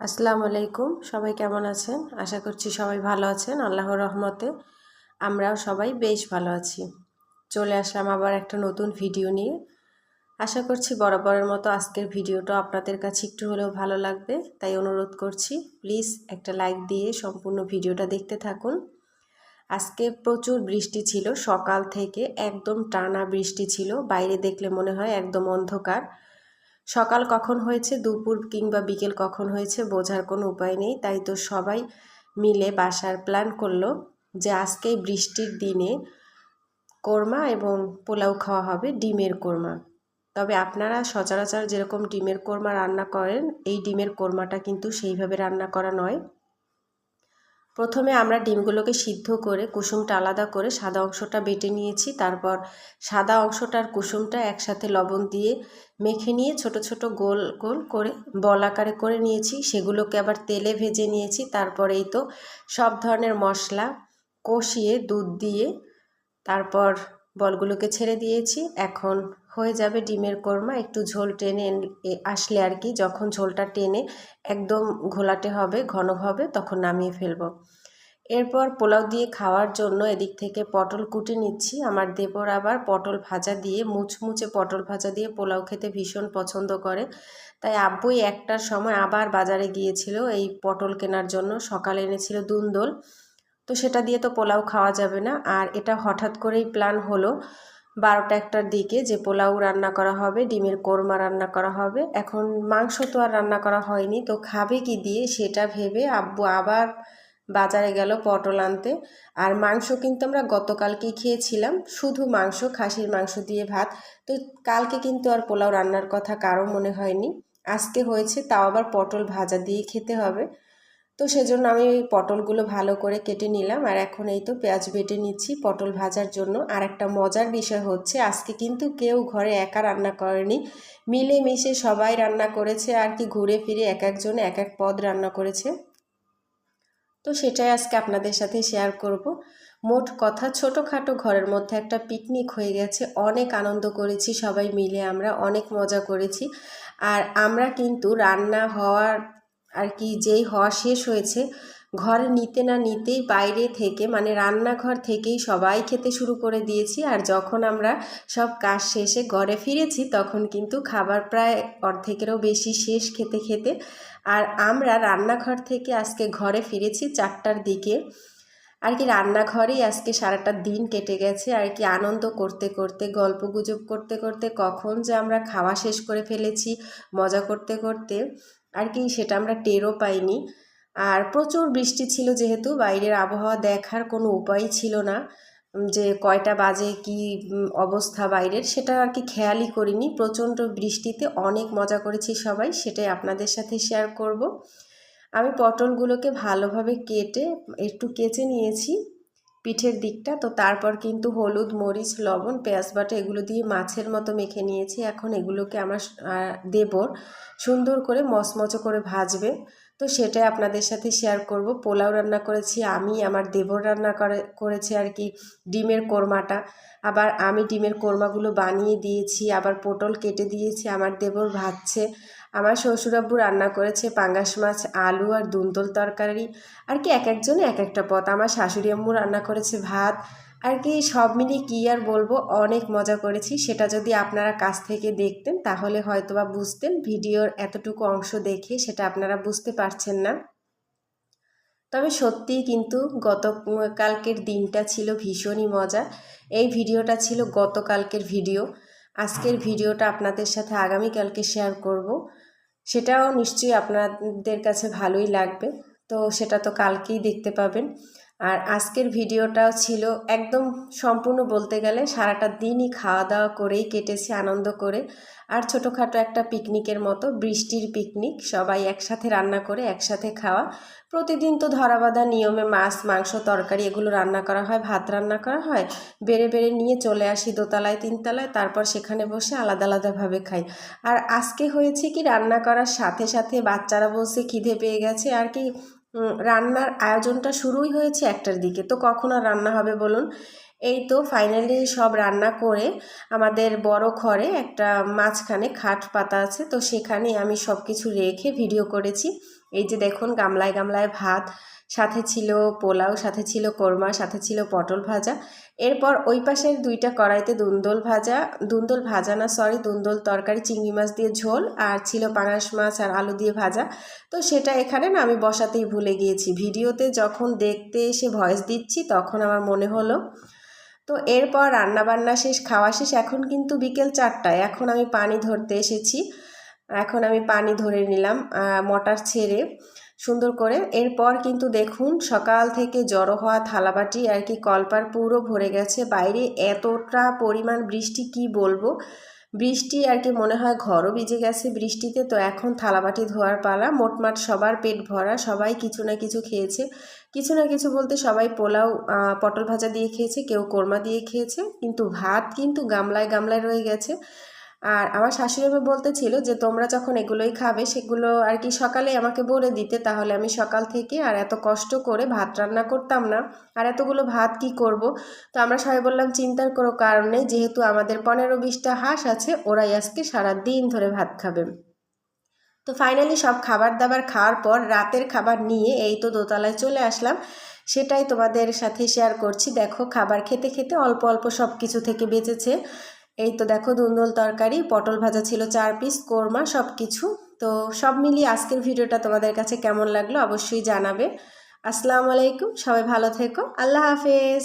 আসসালামু আলাইকুম। সবাই কেমন আছেন? আশা করছি সবাই ভালো আছেন। আল্লাহর রহমতে আমরাও সবাই বেশ ভালো আছি। চলে আসলাম আবার একটা নতুন ভিডিও নিয়ে। আশা করছি বরাবরের মতো আজকের ভিডিওটা আপনাদের কাছে একটু হলেও ভালো লাগবে। তাই অনুরোধ করছি, প্লিজ একটা লাইক দিয়ে সম্পূর্ণ ভিডিওটা দেখতে থাকুন। আজকে প্রচুর বৃষ্টি ছিল। সকাল থেকে একদম টানা বৃষ্টি ছিল। বাইরে দেখলে মনে হয় একদম অন্ধকার। সকাল কখন হয়েছে, দুপুর কিংবা বিকেল কখন হয়েছে বোঝার কোনো উপায় নেই। তাই তো সবাই মিলে বাসার প্ল্যান করল যে আজকে বৃষ্টির দিনে কোরমা এবং পোলাও খাওয়া হবে ডিমের কোরমা। তবে আপনারা সচরাচর যেরকম ডিমের কোরমা রান্না করেন, এই ডিমের কোরমাটা কিন্তু সেইভাবে রান্না করা নয়। প্রথমে আমরা ডিমগুলোকে সিদ্ধ করে, কুসুমটা আলাদা করে সাদা অংশটা বেটে নিয়েছি। তারপর সাদা অংশটার কুসুমটা একসাথে লবণ দিয়ে মেখে নিয়ে ছোট ছোট গোল গোল করে বল আকারে করে নিয়েছি। সেগুলোকে আবার তেলে ভেজে নিয়েছি। তারপর এই তো সব ধরনের মশলা কষিয়ে, দুধ দিয়ে তারপর বলগুলোকে ছেড়ে দিয়েছি। এখন হয়ে যাবে ডিমের কোরমা, একটু ঝোল টেনে আসলে আর কি, যখন ঝোলটা টেনে একদম ঘোলাটে হবে, ঘন হবে, তখন নামিয়ে ফেলব। এরপর পোলাও দিয়ে খাওয়ার জন্য এদিক থেকে পটল কুটে নিচ্ছি। আমার দেবর আবার পটল ভাজা দিয়ে, মুচমুচে পটল ভাজা দিয়ে পোলাও খেতে ভীষণ পছন্দ করে। তাই আব্বুই একটার সময় আবার বাজারে গিয়েছিল এই পটল কেনার জন্য, সকালে এনেছিল দুন্দল। তো সেটা দিয়ে তো পোলাও খাওয়া যাবে না। আর এটা হঠাৎ করেই প্ল্যান হলো বারোটা একটার দিকে যে পোলাও রান্না করা হবে, ডিমের কোরমা রান্না করা হবে। এখন মাংস তো আর রান্না করা হয়নি, তো খাবে কি দিয়ে সেটা ভেবে আব্বু আবার বাজারে গেল পটল আনতে। আর মাংস কিন্তু আমরা গতকালকেই খেয়েছিলাম, শুধু মাংস, খাসির মাংস দিয়ে ভাত। তো কালকে কিন্তু আর পোলাও রান্নার কথা কারও মনে হয়নি। আজকে হয়েছে, তাও আবার পটল ভাজা দিয়ে খেতে হবে। তো সেজন্য আমি পটলগুলো ভালো করে কেটে নিলাম। আর এখন এই তো পেঁয়াজ বেটে নিচ্ছি পটল ভাজার জন্য। আর একটা মজার বিষয় হচ্ছে, আজকে কিন্তু কেউ ঘরে একা রান্না করেনি। মিলে মিশে সবাই রান্না করেছে আর কি, ঘুরে ফিরে এক একজন এক এক পদ রান্না করেছে। তো সেটাই আজকে আপনাদের সাথে শেয়ার করব। মোট কথা, ছোটোখাটো ঘরের মধ্যে একটা পিকনিক হয়ে গেছে। অনেক আনন্দ করেছি সবাই মিলে আমরা, অনেক মজা করেছি। আর আমরা কিন্তু রান্না হওয়ার আর কি যেই হওয়া শেষ হয়েছে, ঘরে নিতে না নিতেই বাইরে থেকে মানে রান্নাঘর থেকেই সবাই খেতে শুরু করে দিয়েছি। আর যখন আমরা সব কাজ শেষে ঘরে ফিরেছি, তখন কিন্তু খাবার প্রায় অর্ধেকেরও বেশি শেষ খেতে খেতে। আর আমরা রান্নাঘর থেকে আজকে ঘরে ফিরেছি চারটার দিকে। আর কি রান্নাঘরেই আজকে সারাটা দিন কেটে গেছে। আর কি আনন্দ করতে করতে, গল্প গুজব করতে করতে, কখন যে আমরা খাওয়া শেষ করে ফেলেছি, মজা করতে করতে। আর কি, সেটা আমরা টেরও পাইনি। আর প্রচুর বৃষ্টি ছিল যেহেতু, বাইরের আবহাওয়া দেখার কোনো উপায় ছিল না যে কয়টা বাজে কি অবস্থা বাইরের, সেটা আর কি খেয়ালই করিনি। প্রচণ্ড বৃষ্টিতে অনেক মজা করেছি সবাই, সেটাই আপনাদের সাথে শেয়ার করব। আমি পটলগুলোকে ভালোভাবে কেটে একটু কেচে নিয়েছি। পিঠের দিকটা। তো তারপর কিন্তু হলুদ, মরিচ, লবণ, পেঁয়াজ বাটা এগুলো দিয়ে মাছের মতো মেখে নিয়েছি। এখন এগুলোকে আমার দেবর সুন্দর করে মচমচো করে ভাজবে। তো সেটাই আপনাদের সাথে শেয়ার করব। পোলাও রান্না করেছি, আমি, আমার দেবর রান্না করে, করেছে আর কি ডিমের কোরমাটা। আবার আমি ডিমের কোরমাগুলো বানিয়ে দিয়েছি, আবার পটল কেটে দিয়েছি, আমার দেবর ভাজছে। আমার শ্বশুরাব্বু রান্না করেছে পাঙ্গাস মাছ, আলু আর দুন্দল তরকারি। আর কি এক একজনে এক একটা পথ আমার শাশুড়ি আম্মু রান্না করেছে ভাত। আর কি সব মিলিয়ে কী আর বলব, অনেক মজা করেছি। সেটা যদি আপনারা কাছ থেকে দেখতেন, তাহলে হয়তো বা বুঝতেন ভিডিওর এতটুকু অংশ দেখে, সেটা আপনারা বুঝতে পারছেন না। তবে সত্যিই কিন্তু গতকালকের দিনটা ছিল ভীষণই মজা। এই ভিডিওটা ছিল গতকালকের ভিডিও। আজকের ভিডিওটা আপনাদের সাথে আগামীকালকে শেয়ার করব। সেটাও নিশ্চয়ই আপনাদের কাছে ভালোই লাগবে। তো সেটা তো কালকেই দেখতে পাবেন। আর আজকের ভিডিওটাও ছিল একদম সম্পূর্ণ বলতে গেলে সারাটা দিনই খাওয়া দাওয়া করেই কেটেছে আনন্দ করে। আর ছোটোখাটো একটা পিকনিকের মতো বৃষ্টির পিকনিক, সবাই একসাথে রান্না করে একসাথে খাওয়া। প্রতিদিন তো ধরাবাধা নিয়মে মাছ, মাংস, তরকারি এগুলো রান্না করা হয়, ভাত রান্না করা হয়। বেড়ে বেড়ে নিয়ে চলে আসি দোতলায়, তিনতলায়, তারপর সেখানে বসে আলাদা আলাদাভাবে খাই। আর আজকে হয়েছে কি, রান্না করার সাথে সাথে বাচ্চারা বসে খিদে পেয়ে গেছে, আর কি রান্নার আয়োজনটা শুরুই হয়েছে একটার দিকে। তো কখন আর রান্না হবে বলুন? এই তো ফাইনালি সব রান্না করে আমাদের বড় ঘরে একটা মাঝখানে খাট পাতা আছে, তো সেখানে আমি সব কিছু রেখে ভিডিও করেছি। এই যে দেখুন গামলায় গামলায় ভাত সাথে ছিল পোলাও, সাথে ছিল কোরমা, সাথে ছিল পটল ভাজা। এরপর ওই পাশের দুইটা কড়াইতে দুন্দল ভাজা দুন্দল ভাজা না সরি দুন্দল তরকারি, চিংড়ি মাছ দিয়ে ঝোল আর ছিল পাঙাশ মাছ আর আলু দিয়ে ভাজা। তো সেটা এখানে না আমি বসাতেই ভুলে গিয়েছি। ভিডিওতে যখন দেখতে এসে ভয়েস দিচ্ছি তখন আমার মনে হলো। তো এরপর রান্নাবান্না শেষ, খাওয়া শেষ, এখন কিন্তু বিকেল চারটায় এখন আমি পানি ধরতে এসেছি। এখন আমি পানি ধরে নিলাম মটার ছেড়ে। সুন্দর করে। এরপর কিন্তু দেখুন, সকাল থেকে জড়ো হওয়া থালাবাটি আর কি কলপার পুরো ভরে গেছে। বাইরে এতটা পরিমাণ বৃষ্টি, কি বলব? বৃষ্টি আর কি মনে হয় ঘরও ভিজে গেছে বৃষ্টিতে। তো এখন থালাবাটি ধোয়ার পালা। মোটমাট সবার পেট ভরা, সবাই কিছু না কিছু খেয়েছে। কিছু না কিছু বলতে সবাই পোলাও পটল ভাজা দিয়ে খেয়েছে, কেউ কোরমা দিয়ে খেয়েছে। কিন্তু ভাত কিন্তু গামলায় গামলায় রয়ে গেছে। আর আমার শাশুড়ি আমি বলতেছিল যে, তোমরা যখন এগুলোই খাবে, সেগুলো আর কি সকালে আমাকে বলে দিতে, তাহলে আমি সকাল থেকে আর এত কষ্ট করে ভাত রান্না করতাম না। আর এতগুলো ভাত কি করব? তো আমরা সবাই বললাম, চিন্তার কোনো কারণে যেহেতু আমাদের পনেরো বিশটা হাঁস আছে, ওরাই আজকে সারা দিন ধরে ভাত খাবে। তো ফাইনালি সব খাবার দাবার খাওয়ার পর রাতের খাবার নিয়ে এই তো দোতলায় চলে আসলাম। সেটাই তোমাদের সাথে শেয়ার করছি। দেখো, খাবার খেতে খেতে অল্প অল্প সব কিছু থেকে বেঁচেছে। এই তো দেখো দুন্দল তরকারি, পটল ভাজা ছিল চার পিস কোরমা সব কিছু তো সব মিলিয়ে আজকের ভিডিওটা তোমাদের কাছে কেমন লাগল অবশ্যই জানাবে। আসসালামু আলাইকুম, সবাই ভালো থেকো, আল্লাহ হাফেজ।